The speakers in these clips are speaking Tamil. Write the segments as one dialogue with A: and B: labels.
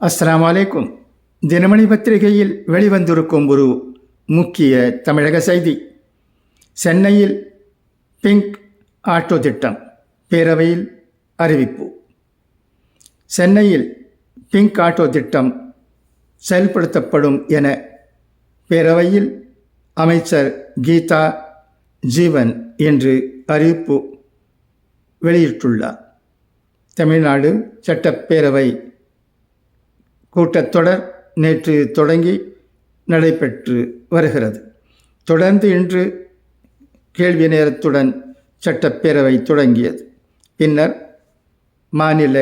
A: அஸ்லாம் வலைக்கும் தினமணி பத்திரிகையில் வெளிவந்திருக்கும் ஒரு முக்கிய தமிழக செய்தி. சென்னையில் பிங்க் ஆட்டோ திட்டம் பேரவையில் அறிவிப்பு. சென்னையில் பிங்க் ஆட்டோ திட்டம் செயல்படுத்தப்படும் என பேரவையில் அமைச்சர் கீதா ஜீவன் என்று அறிவிப்பு வெளியிட்டுள்ளார். தமிழ்நாடு சட்டப்பேரவை கூட்டத்தொடர் நேற்று தொடங்கி நடைபெற்று வருகிறது. தொடர்ந்து இன்று கேள்வி நேரத்துடன் சட்டப்பேரவை தொடங்கியது. பின்னர் மாநில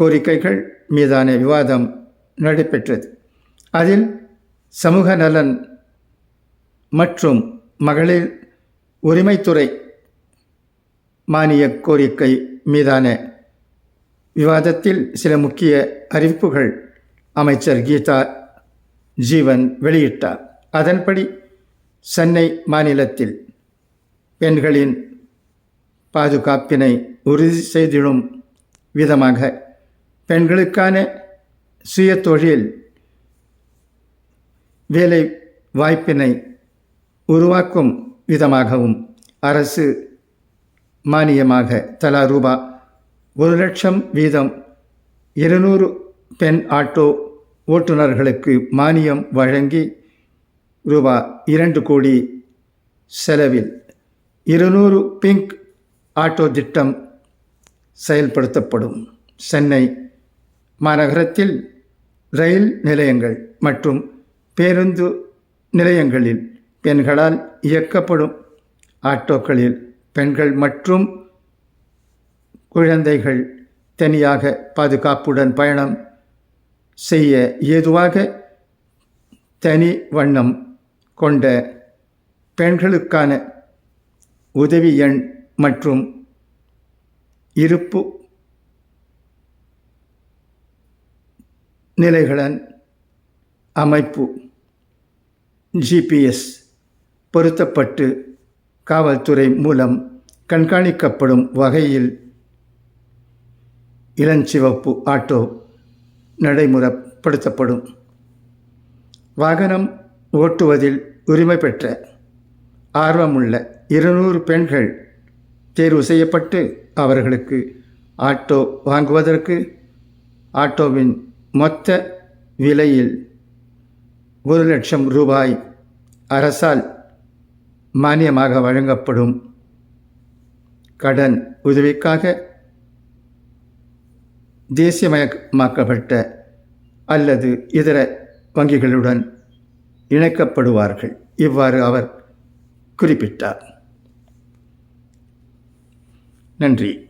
A: கோரிக்கைகள் மீதான விவாதம் நடைபெற்றது. அதில் சமூக நலன் மற்றும் மகளிர் உரிமைத்துறை மானிய கோரிக்கை மீதான விவாதத்தில் சில முக்கிய அறிவிப்புகள் அமைச்சர் கீதா ஜீவன் வெளியிட்டார். அதன்படி சென்னை மாநிலத்தில் பெண்களின் பாதுகாப்பினை உறுதி செய்திடும் விதமாக பெண்களுக்கான சுய தொழில் வேலை வாய்ப்பினை உருவாக்கும் விதமாகவும் அரசு மானியமாக தலா ரூபா ஒரு லட்சம் வீதம் இருநூறு பெண் ஆட்டோ ஓட்டுநர்களுக்கு மானியம் வழங்கி ரூபா இரண்டு கோடி செலவில் இருநூறு பிங்க் ஆட்டோ திட்டம் செயல்படுத்தப்படும். சென்னை மாநகரத்தில் ரயில் நிலையங்கள் மற்றும் பேருந்து நிலையங்களில் பெண்களால் இயக்கப்படும் ஆட்டோக்களில் பெண்கள் மற்றும் குழந்தைகள் தனியாக பாதுகாப்புடன் பயணம் செய்ய ஏதுவாக தனி வண்ணம் கொண்ட பெண்களுக்கான உதவி எண் மற்றும் இருப்பு நிலைகளன் அமைப்பு ஜிபிஎஸ் பொருத்தப்பட்டு காவல்துறை மூலம் கண்காணிக்கப்படும் வகையில் இளஞ்சிவப்பு ஆட்டோ நடைமுறைப்படுத்தப்படும். வாகனம் ஓட்டுவதில் உரிமை பெற்ற ஆர்வமுள்ள இருநூறு பெண்கள் தேர்வு செய்யப்பட்டு அவர்களுக்கு ஆட்டோ வாங்குவதற்கு ஆட்டோவின் மொத்த விலையில் ஒரு லட்சம் ரூபாய் அரசால் மானியமாக வழங்கப்படும். கடன் உதவிக்காக தேசியமயமாக்கப்பட்ட அல்லது இதர வங்கிகளுடன் இணைக்கப்படுவார்கள். இவ்வாறு அவர் குறிப்பிட்டார். நன்றி.